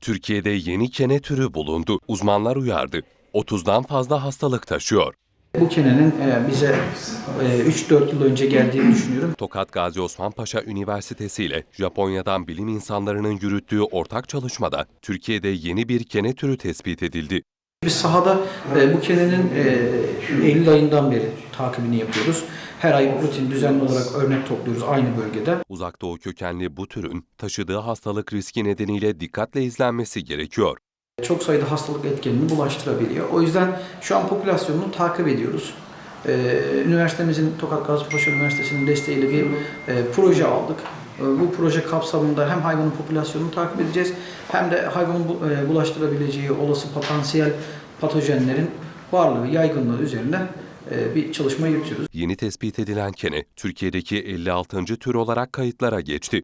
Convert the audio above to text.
Türkiye'de yeni kene türü bulundu. Uzmanlar uyardı. 30'dan fazla hastalık taşıyor. Bu kenenin e, bize e, 3-4 yıl önce geldiğini düşünüyorum. Tokat Gazi Osman Paşa Üniversitesi ile Japonya'dan bilim insanlarının yürüttüğü ortak çalışmada Türkiye'de yeni bir kene türü tespit edildi. Biz sahada e, bu kenenin e, Eylül ayından beri takibini yapıyoruz. Her ay rutin düzenli olarak örnek topluyoruz aynı bölgede. Uzak Doğu kökenli bu türün taşıdığı hastalık riski nedeniyle dikkatle izlenmesi gerekiyor. Çok sayıda hastalık etkenini bulaştırabiliyor. O yüzden şu an popülasyonunu takip ediyoruz. E, üniversitemizin Tokat Gazipaşa Üniversitesi'nin desteğiyle bir e, proje aldık. E, bu proje kapsamında hem hayvanın popülasyonunu takip edeceğiz hem de hayvanın e, bulaştırabileceği olası potansiyel patojenlerin varlığı, yaygınlığı üzerinde e, bir çalışma yürütüyoruz. Yeni tespit edilen kene Türkiye'deki 56. tür olarak kayıtlara geçti.